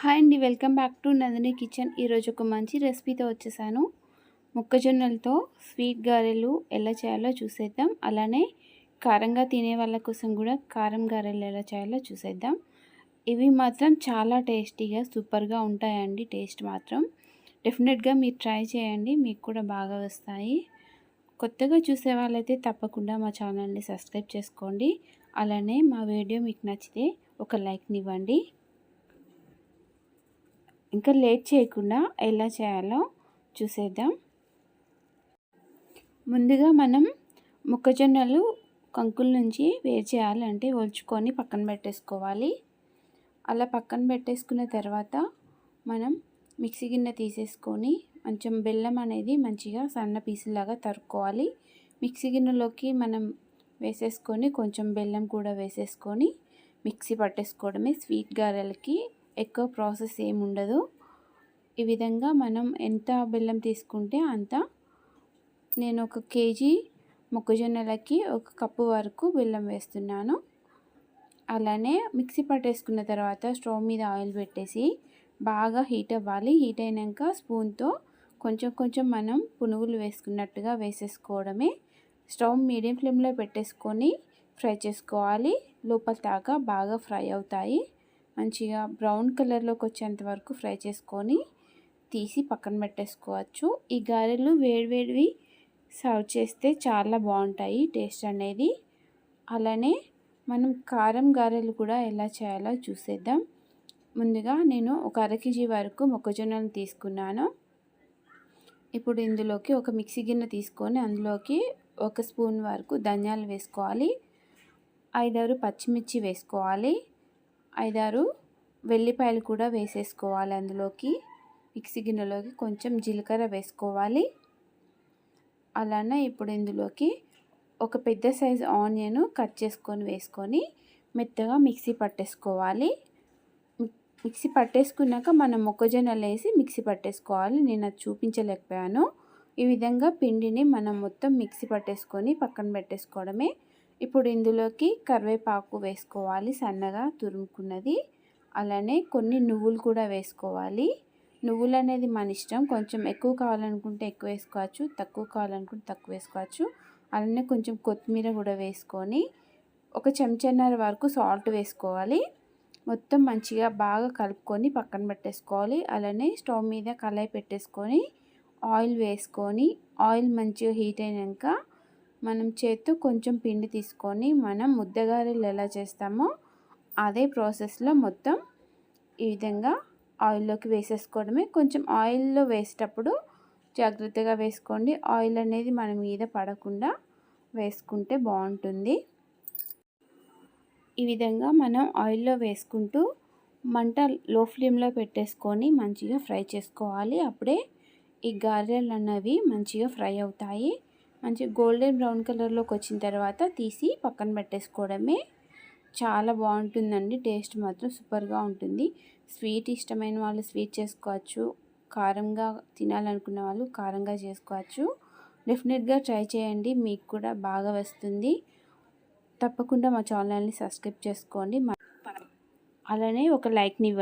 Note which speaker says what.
Speaker 1: Hi అండి welcome back to Nandini kitchen. ఈరోజు ఒక మంచి రెసిపీతో వచ్చేసాను. మొక్కజొన్నలతో స్వీట్ గారెలు ఎలా చేయాలో చూసేద్దాం. అలానే కారంగా తినే వాళ్ళ కోసం కూడా కారం గారెలు ఎలా చేయాలో చూసేద్దాం. ఇవి మాత్రం చాలా టేస్టీగా సూపర్గా ఉంటాయండి టేస్ట్ మాత్రం. డెఫినెట్గా మీరు ట్రై చేయండి మీకు కూడా బాగా వస్తాయి. కొత్తగా చూసే వాళ్ళైతే తప్పకుండా మా ఛానల్ని సబ్స్క్రైబ్ చేసుకోండి. అలానే మా వీడియో మీకు నచ్చితే ఒక లైక్ని ఇవ్వండి. ఇంకా లేట్ చేయకుండా ఎలా చేయాలో చూసేద్దాం. ముందుగా మనం మొక్కజొన్నలు కంకుల నుంచి వేరు చేయాలంటే ఒలుచుకొని పక్కన పెట్టేసుకోవాలి. అలా పక్కన పెట్టేసుకున్న తర్వాత మనం మిక్సీ గిన్నె తీసేసుకొని కొంచెం బెల్లం అనేది మంచిగా సన్న పీసులాగా తరుక్కోవాలి. మిక్సీ గిన్నెలోకి మనం వేసేసుకొని కొంచెం బెల్లం కూడా వేసేసుకొని మిక్సీ పట్టేసుకోవడమే స్వీట్ గారెలకి ఎక్కువ ప్రాసెస్ ఏమి ఉండదు ఈ విధంగా మనం ఎంత బెల్లం తీసుకుంటే అంత నేను ఒక కేజీ మొక్కజొన్నలకి ఒక కప్పు వరకు బెల్లం వేస్తున్నాను. అలానే మిక్సీ పట్టేసుకున్న తర్వాత స్టవ్ మీద ఆయిల్ పెట్టేసి బాగా హీట్ అవ్వాలి. హీట్ అయినాక స్పూన్తో కొంచెం కొంచెం మనం పునుగులు వేసుకున్నట్టుగా వేసేసుకోవడమే. స్టవ్ మీడియం ఫ్లేమ్లో పెట్టేసుకొని ఫ్రై చేసుకోవాలి. లోపల తాగా బాగా ఫ్రై అవుతాయి. మంచిగా బ్రౌన్ కలర్లోకి వచ్చేంత వరకు ఫ్రై చేసుకొని తీసి పక్కన పెట్టేసుకోవచ్చు. ఈ గారెలు వేడివేడివి సర్వ్ చేస్తే చాలా బాగుంటాయి టేస్ట్ అనేది. అలానే మనం కారం గారెలు కూడా ఎలా చేయాలో చూసేద్దాం. ముందుగా నేను ఒక అర కేజీ వరకు మొక్కజొన్నలు తీసుకున్నాను. ఇప్పుడు ఇందులోకి ఒక మిక్సీ గిన్నె తీసుకొని అందులోకి ఒక స్పూన్ వరకు ధనియాలు వేసుకోవాలి. ఐదారు పచ్చిమిర్చి వేసుకోవాలి. ఐదారు వెల్లిపాయలు కూడా వేసేసుకోవాలి అందులోకి. మిక్సీ గిన్నెలోకి కొంచెం జీలకర్ర వేసుకోవాలి. అలానే ఇప్పుడు ఇందులోకి ఒక పెద్ద సైజు ఆనియన్ కట్ చేసుకొని వేసుకొని మెత్తగా మిక్సీ పట్టేసుకోవాలి. మిక్సీ పట్టేసుకున్నాక మనం మొక్కజొన్నలు వేసి మిక్సీ పట్టేసుకోవాలి. నేను అది చూపించలేకపోయాను. ఈ విధంగా పిండిని మనం మొత్తం మిక్సీ పట్టేసుకొని పక్కన పెట్టేసుకోవడమే ఇప్పుడు ఇందులోకి కరివేపాకు వేసుకోవాలి సన్నగా తురుముకున్నది. అలానే కొన్ని నువ్వులు కూడా వేసుకోవాలి. నువ్వులు అనేది మన ఇష్టం. కొంచెం ఎక్కువ కావాలనుకుంటే ఎక్కువ వేసుకోవచ్చు తక్కువ కావాలనుకుంటే తక్కువ వేసుకోవచ్చు. అలానే కొంచెం కొత్తిమీర కూడా వేసుకొని ఒక చెంచన్నర వరకు సాల్ట్ వేసుకోవాలి. మొత్తం మంచిగా బాగా కలుపుకొని పక్కన పెట్టేసుకోవాలి. అలానే స్టవ్ మీద కళాయి పెట్టేసుకొని ఆయిల్ వేసుకొని ఆయిల్ మంచిగా హీట్ అయినాక మనం చేత్తో కొంచెం పిండి తీసుకొని మనం ముద్దగారెలు ఎలా చేస్తామో అదే ప్రాసెస్లో మొత్తం ఈ విధంగా ఆయిల్లోకి వేసేసుకోవడమే. కొంచెం ఆయిల్లో వేసేటప్పుడు జాగ్రత్తగా వేసుకోండి. ఆయిల్ అనేది మన మీద పడకుండా వేసుకుంటే బాగుంటుంది. ఈ విధంగా మనం ఆయిల్లో వేసుకుంటూ మంట లో ఫ్లేమ్లో పెట్టేసుకొని మంచిగా ఫ్రై చేసుకోవాలి. అప్పుడే ఈ గారెలు అన్నవి మంచిగా ఫ్రై అవుతాయి. మంచి గోల్డెన్ బ్రౌన్ కలర్లోకి వచ్చిన తర్వాత తీసి పక్కన పెట్టేసుకోవడమే చాలా బాగుంటుందండి. టేస్ట్ మాత్రం సూపర్గా ఉంటుంది. స్వీట్ ఇష్టమైన వాళ్ళు స్వీట్ చేసుకోవచ్చు. కారంగా తినాలనుకున్న వాళ్ళు కారంగా చేసుకోవచ్చు. డెఫినెట్గా ట్రై చేయండి. మీకు కూడా బాగా వస్తుంది. తప్పకుండా మా ఛానల్ని సబ్స్క్రైబ్ చేసుకోండి. అలానే ఒక లైక్ని ఇవ్వండి.